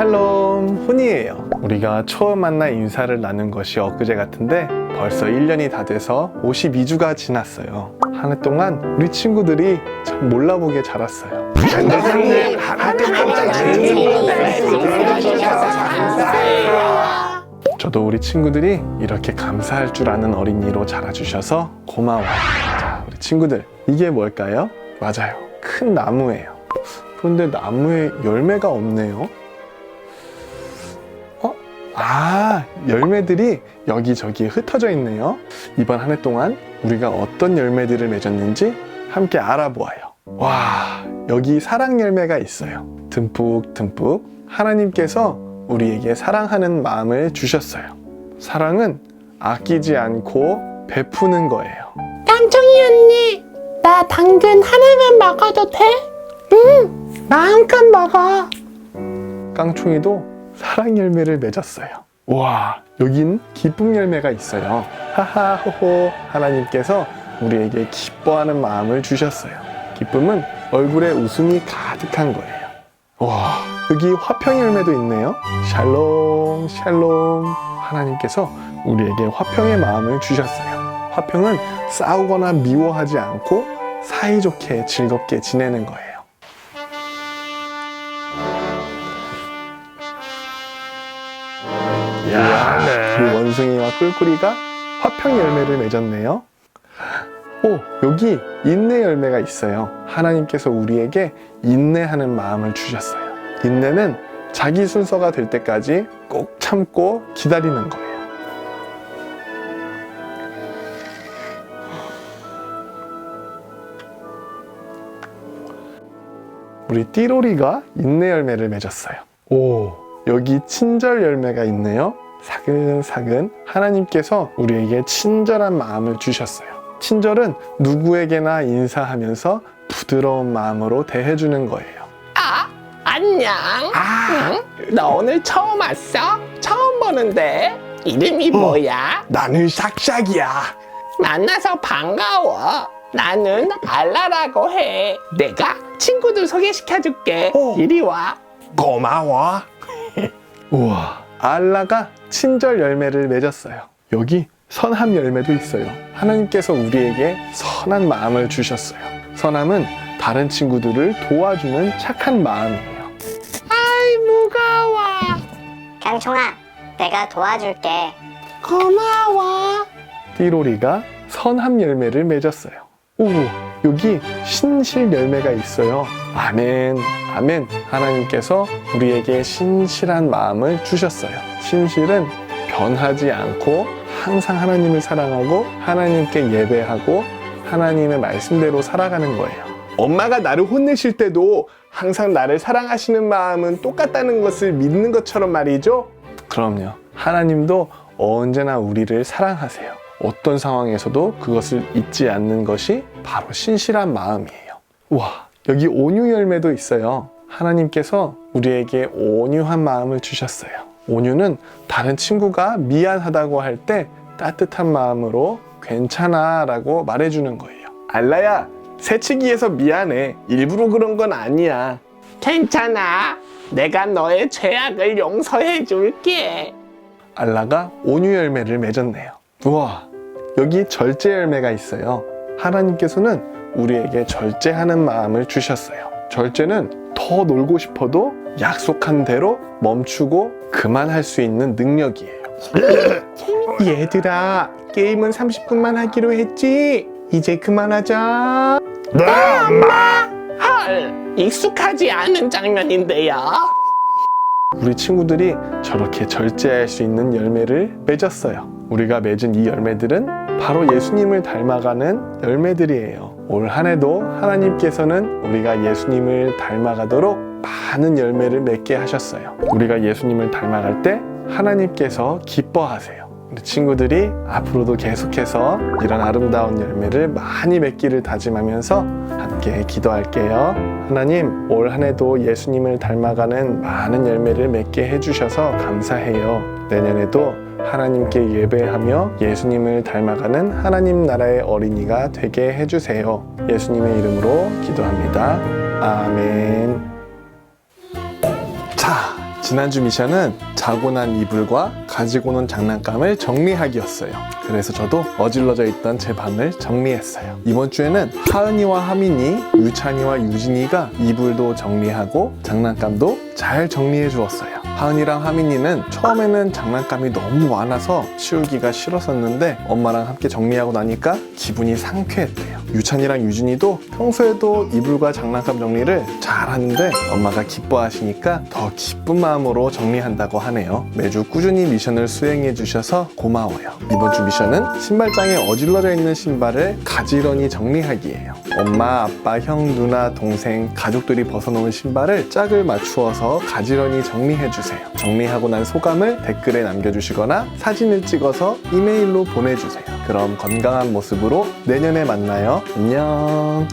샬롬 훈이에요. 우리가 처음 만나 인사를 나눈 것이 엊그제 같은데 벌써 1년이 다 돼서 52주가 지났어요. 한 해 동안 우리 친구들이 참 몰라보게 자랐어요. 저도 우리 친구들이 이렇게 감사할 줄 아는 어린이로 자라주셔서 고마워요. 자, 우리 친구들, 이게 뭘까요? 맞아요. 큰 나무예요. 그런데 나무에 열매가 없네요. 어? 아, 열매들이 여기저기 흩어져 있네요. 이번 한 해 동안 우리가 어떤 열매들을 맺었는지 함께 알아보아요. 와, 여기 사랑 열매가 있어요. 듬뿍 듬뿍 하나님께서 우리에게 사랑하는 마음을 주셨어요. 사랑은 아끼지 않고 베푸는 거예요. 깜청이 언니, 나 당근 하나만 먹어도 돼? 응, 마음껏 먹어. 깡총이도 사랑 열매를 맺었어요. 와, 여긴 기쁨 열매가 있어요. 하하호호 하나님께서 우리에게 기뻐하는 마음을 주셨어요. 기쁨은 얼굴에 웃음이 가득한 거예요. 와, 여기 화평 열매도 있네요. 샬롬, 샬롬. 하나님께서 우리에게 화평의 마음을 주셨어요. 화평은 싸우거나 미워하지 않고 사이좋게 즐겁게 지내는 거예요. 이야, 그 원숭이와 꿀꿀이가 화평 열매를 맺었네요. 오, 여기 인내 열매가 있어요. 하나님께서 우리에게 인내하는 마음을 주셨어요. 인내는 자기 순서가 될 때까지 꼭 참고 기다리는 거예요. 우리 띠로리가 인내 열매를 맺었어요. 오, 여기 친절 열매가 있네요. 사근사근 하나님께서 우리에게 친절한 마음을 주셨어요. 친절은 누구에게나 인사하면서 부드러운 마음으로 대해주는 거예요. 아, 안녕. 아, 응? 너 오늘 처음 왔어? 처음 보는데. 이름이 어. 뭐야? 나는 삭삭이야. 만나서 반가워. 나는 알라라고 해. 내가 친구들 소개시켜줄게. 어. 이리 와. 고마워. 우와, 알라가 친절 열매를 맺었어요. 여기 선함 열매도 있어요. 하나님께서 우리에게 선한 마음을 주셨어요. 선함은 다른 친구들을 도와주는 착한 마음이에요. 아이, 무거워. 강총아, 내가 도와줄게. 고마워. 띠로리가 선함 열매를 맺었어요. 오, 여기 신실 열매가 있어요. 아멘, 아멘. 하나님께서 우리에게 신실한 마음을 주셨어요. 신실은 변하지 않고 항상 하나님을 사랑하고 하나님께 예배하고 하나님의 말씀대로 살아가는 거예요. 엄마가 나를 혼내실 때도 항상 나를 사랑하시는 마음은 똑같다는 것을 믿는 것처럼 말이죠. 그럼요. 하나님도 언제나 우리를 사랑하세요. 어떤 상황에서도 그것을 잊지 않는 것이 바로 신실한 마음이에요. 와, 여기 온유 열매도 있어요. 하나님께서 우리에게 온유한 마음을 주셨어요. 온유는 다른 친구가 미안하다고 할 때 따뜻한 마음으로 괜찮아 라고 말해주는 거예요. 알라야, 새치기에서 미안해. 일부러 그런 건 아니야. 괜찮아. 내가 너의 죄악을 용서해 줄게. 알라가 온유 열매를 맺었네요. 우와, 여기 절제 열매가 있어요. 하나님께서는 우리에게 절제하는 마음을 주셨어요. 절제는 더 놀고 싶어도 약속한 대로 멈추고 그만할 수 있는 능력이에요. 얘들아, 게임은 30분만 하기로 했지. 이제 그만하자. 헐, 익숙하지 않은 장면인데요. 우리 친구들이 저렇게 절제할 수 있는 열매를 맺었어요. 우리가 맺은 이 열매들은 바로 예수님을 닮아가는 열매들이에요. 올 한 해도 하나님께서는 우리가 예수님을 닮아가도록 많은 열매를 맺게 하셨어요. 우리가 예수님을 닮아갈 때 하나님께서 기뻐하세요. 우리 친구들이 앞으로도 계속해서 이런 아름다운 열매를 많이 맺기를 다짐하면서 함께 기도할게요. 하나님, 올 한 해도 예수님을 닮아가는 많은 열매를 맺게 해주셔서 감사해요. 내년에도 하나님께 예배하며 예수님을 닮아가는 하나님 나라의 어린이가 되게 해주세요. 예수님의 이름으로 기도합니다. 아멘. 자, 지난주 미션은 자고 난 이불과 가지고 논 장난감을 정리하기였어요. 그래서 저도 어질러져 있던 제 방을 정리했어요. 이번 주에는 하은이와 하민이, 유찬이와 유진이가 이불도 정리하고 장난감도 잘 정리해 주었어요. 하은이랑 하민이는 처음에는 장난감이 너무 많아서 치우기가 싫었었는데 엄마랑 함께 정리하고 나니까 기분이 상쾌했대요. 유찬이랑 유진이도 평소에도 이불과 장난감 정리를 잘 하는데 엄마가 기뻐하시니까 더 기쁜 마음으로 정리한다고 하네요. 매주 꾸준히 미션을 수행해 주셔서 고마워요. 이번 주 미션은 신발장에 어질러져 있는 신발을 가지런히 정리하기예요. 엄마, 아빠, 형, 누나, 동생, 가족들이 벗어놓은 신발을 짝을 맞추어서 가지런히 정리해 주세요. 정리하고 난 소감을 댓글에 남겨주시거나 사진을 찍어서 이메일로 보내주세요. 그럼 건강한 모습으로 내년에 만나요. 안녕.